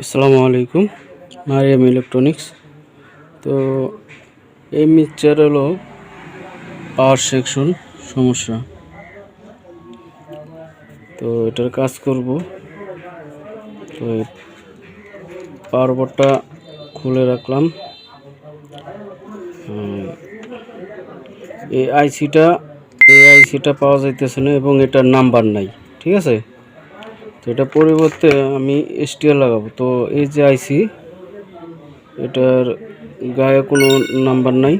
আসসালামু আলাইকুম, মারিয়াম ইলেকট্রনিক্স। তো এই মিক্সচার হলো পাওয়ার সেকশন সমস্যা। তো এটার কাজ করব। তো পাওয়ার বোর্ডটা খুলে রাখলাম। এই আইসিটা এই আইসিটা পাওয়া যাইতেছে না এবং এটার নাম্বার নাই, ঠিক আছে? এটা পরিবর্তে আমি এসটিআর লাগাবো। তো এই যে আইসি এটার গায়ে কোনো নাম্বার নাই।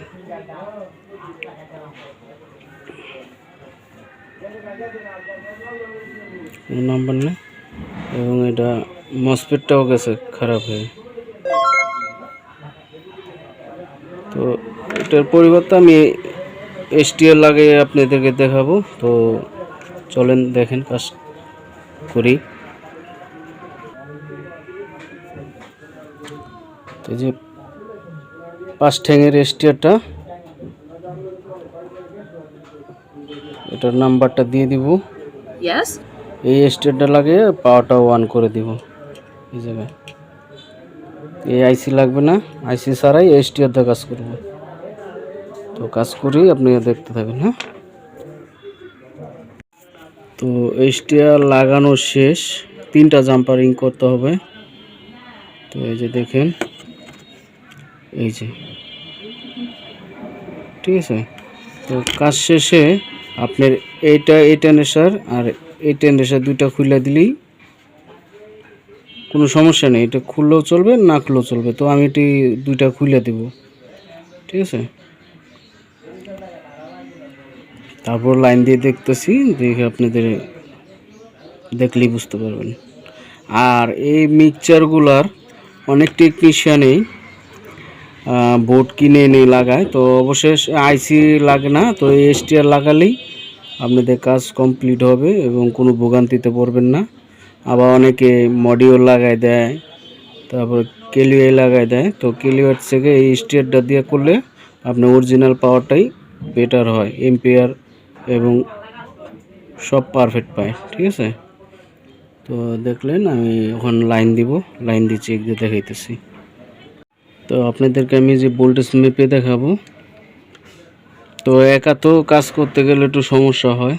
নাম্বার নেই। এবং এটা মসপেটটাও গেছে খারাপ হয়ে। তো এটার পরিবর্তে আমি এসটিআর লাগিয়ে আপনাদেরকে দেখাবো। তো চলেন দেখেন কাজ করি। এই যে পাঁচ ঠ্যাঙের এসটিআরটা এটার নাম্বারটা দিয়ে দিব? এই স্টেটটা লাগিয়ে পাওয়ারটা ওয়ান করে দিব। এই জায়গায়। এই আইসি লাগবে না। আইসি ছাড়াই এসটিআর দিয়ে কাজ করব। তো কাজ করি আপনি দেখতে থাকেন হ্যাঁ? তো এসটিআর লাগানো শেষ। তিনটা জাম্পারিং করতে হবে। তো এই যে দেখেন এই যে। ঠিক আছে? তো কাজ শেষে আপনার এইটা এই টেনেসার আর এই টেনেসার দুইটা খুলে দিলেই কোনো সমস্যা নেই। এটা খুললেও চলবে, না খুললেও চলবে। তো আমি এটি দুইটা খুলে দেব। ঠিক আছে? তারপর লাইন দিয়ে দেখতেছি, দেখে আপনাদের দেখলেই বুঝতে পারবেন। আর এই মিক্সচারগুলার অনেক টেকনিশিয়ানেই বোর্ড কিনে এনে লাগায়, তো অবশেষ আইসি লাগে না, তো এস এসটিআর লাগালেই আপনাদের কাজ কমপ্লিট হবে এবং কোনো ভোগান্তিতে পড়বেন না। আবার অনেকে মডিউল লাগায় দেয়, তারপর কেলিওয়াই লাগায় দেয়, তো কেলিওয়ার থেকে এই স্টিয়ারটা দিয়ে করলে আপনার অরিজিনাল পাওয়ারটাই বেটার হয় এম্পিয়ার এবং সব পারফেক্ট পায়, ঠিক আছে? তো দেখলেন আমি ওখানে লাইন দিব, লাইন চেক দিয়ে দেখাইতেছি। তো আপনাদেরকে আমি যে ভোল্টেজ মেপে দেখাবো। তো একা তো কাজ করতে গেলে একটু সমস্যা হয়।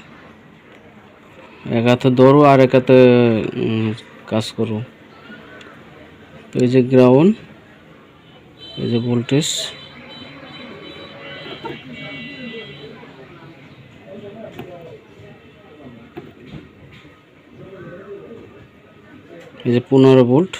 এক হাতে ধরো আর এক হাতে কাজ করো। এই যে গ্রাউন্ড এই যে ভোল্টেজ এই যে পনেরো ভোল্ট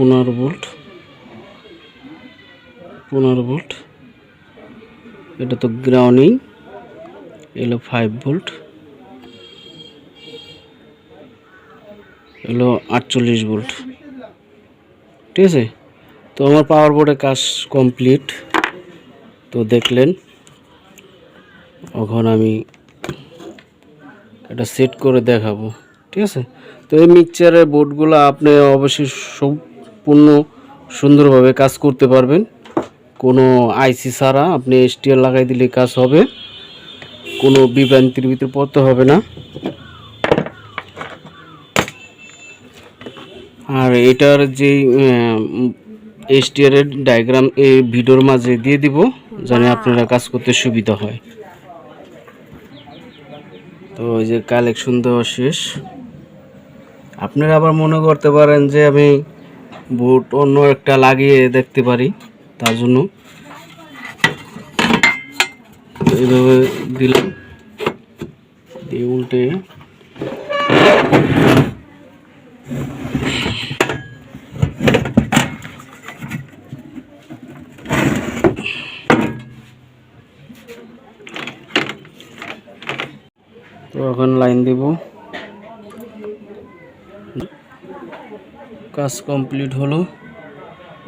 পনেরো ভোল্ট। পনেরো ভোল্ট। এটা তো গ্রাউন্ডিং এলো ফাইভ ভোল্ট। এলো আটচল্লিশ ভোল্ট। ঠিক আছে? তো আমার পাওয়ার বোর্ডে কাজ কমপ্লিট তো দেখলেন এখন আমি এটা সেট করে দেখাবো। ঠিক আছে? তো এই মিক্সচারের বোর্ডগুলো আপনি অবশ্যই সম্পূর্ণ সুন্দরভাবে কাজ করতে পারবেন। কোনো আইসি ছাড়া আপনি এসটিআর লাগাই দিলে কাজ হবে। কোনো বিভ্রান্তির ভিতরে পড়তে হবে না। আর এটার যে এসটিআর এর ডায়াগ্রাম এই ভিডিওর মাঝে দিয়ে দিব, যেন আপনারা কাজ করতে সুবিধা হয়। তো ওই যে কালেকশন দেওয়া শেষ। আপনারা আবার মনে করতে পারেন যে আমি বুট অন্য একটা লাগিয়ে দেখতে পারি, তার জন্য। এইভাবে দিলাম। দিয়ে উল্টে। তো এখন লাইন দিব। কাজ কমপ্লিট হলো।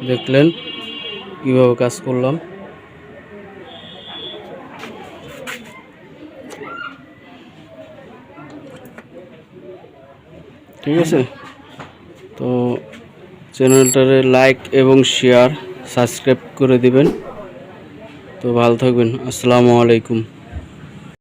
দেখলেন কীভাবে কাজ করলাম। ঠিক আছে? তো চ্যানেলটারে লাইক এবং শেয়ার, সাবস্ক্রাইব করে দিবেন। তো ভালো থাকবেন। আসসালামু আলাইকুম।